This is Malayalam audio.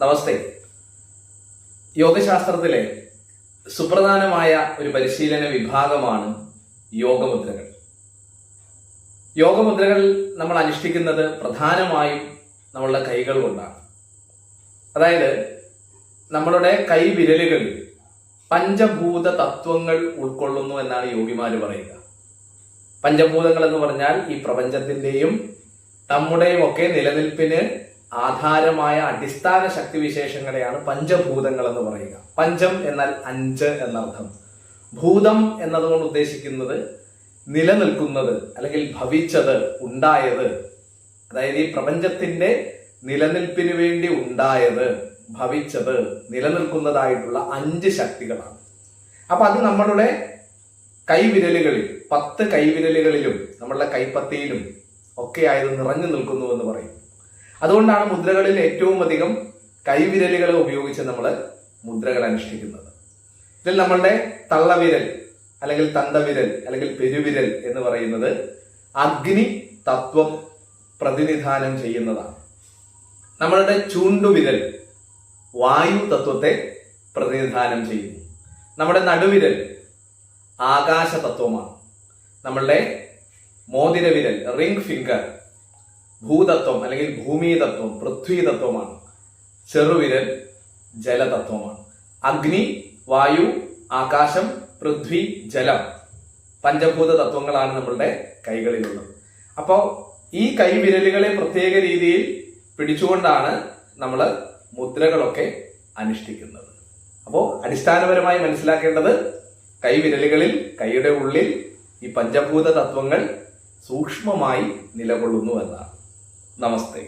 നമസ്തേ. യോഗശാസ്ത്രത്തിലെ സുപ്രധാനമായ ഒരു പരിശീലന വിഭാഗമാണ് യോഗമുദ്രകൾ. യോഗമുദ്രകൾ നമ്മൾ അനുഷ്ഠിക്കുന്നത് പ്രധാനമായും നമ്മളുടെ കൈകൾ കൊണ്ടാണ്. അതായത് നമ്മളുടെ കൈവിരലുകളിൽ പഞ്ചഭൂത തത്വങ്ങൾ ഉൾക്കൊള്ളുന്നു എന്നാണ് യോഗിമാര് പറയുക. പഞ്ചഭൂതങ്ങൾ എന്ന് പറഞ്ഞാൽ ഈ പ്രപഞ്ചത്തിന്റെയും നമ്മുടെയും ഒക്കെ നിലനിൽപ്പിന് ആധാരമായ അടിസ്ഥാന ശക്തിവിശേഷങ്ങളെയാണ് പഞ്ചഭൂതങ്ങൾ എന്ന് പറയുക. പഞ്ചം എന്നാൽ അഞ്ച് എന്നർത്ഥം. ഭൂതം എന്നതുകൊണ്ട് ഉദ്ദേശിക്കുന്നത് നിലനിൽക്കുന്നത് അല്ലെങ്കിൽ ഭവിച്ചത് ഉണ്ടായത്. അതായത് ഈ പ്രപഞ്ചത്തിന്റെ നിലനിൽപ്പിന് വേണ്ടി ഉണ്ടായത് ഭവിച്ചത് നിലനിൽക്കുന്നതായിട്ടുള്ള അഞ്ച് ശക്തികളാണ്. അപ്പൊ അത് നമ്മളുടെ കൈവിരലുകളിൽ പത്ത് കൈവിരലുകളിലും നമ്മളുടെ കൈപ്പത്തിയിലും ഒക്കെ ആയത് നിറഞ്ഞു നിൽക്കുന്നു എന്ന് പറയും. അതുകൊണ്ടാണ് മുദ്രകളിൽ ഏറ്റവും അധികം കൈവിരലുകൾ ഉപയോഗിച്ച് നമ്മൾ മുദ്രകൾ അനുഷ്ഠിക്കുന്നത്. ഇതിൽ നമ്മളുടെ തള്ളവിരൽ അല്ലെങ്കിൽ തന്തവിരൽ അല്ലെങ്കിൽ പെരുവിരൽ എന്ന് പറയുന്നത് അഗ്നി തത്വം പ്രതിനിധാനം ചെയ്യുന്നതാണ്. നമ്മളുടെ ചൂണ്ടുവിരൽ വായു തത്വത്തെ പ്രതിനിധാനം ചെയ്യുന്നു. നമ്മുടെ നടുവിരൽ ആകാശ തത്വമാണ്. നമ്മളുടെ മോതിരവിരൽ റിംഗ് ഫിംഗർ ഭൂതത്വം അല്ലെങ്കിൽ ഭൂമി തത്വം പൃഥ്വി തത്വമാണ് ചെറുവിരൽ ജലതത്വമാണ്. അഗ്നി വായു ആകാശം പൃഥ്വി ജലം പഞ്ചഭൂത തത്വങ്ങളാണ് നമ്മളുടെ കൈകളിലുള്ളത്. അപ്പോൾ ഈ കൈവിരലുകളെ പ്രത്യേക രീതിയിൽ പിടിച്ചുകൊണ്ടാണ് നമ്മൾ മുദ്രകളൊക്കെ അനുഷ്ഠിക്കുന്നത്. അപ്പോൾ അടിസ്ഥാനപരമായി മനസ്സിലാക്കേണ്ടത് കൈവിരലുകളിൽ കൈയുടെ ഉള്ളിൽ ഈ പഞ്ചഭൂത തത്വങ്ങൾ സൂക്ഷ്മമായി നിലകൊള്ളുന്നു എന്നാണ്. നമസ്തേ.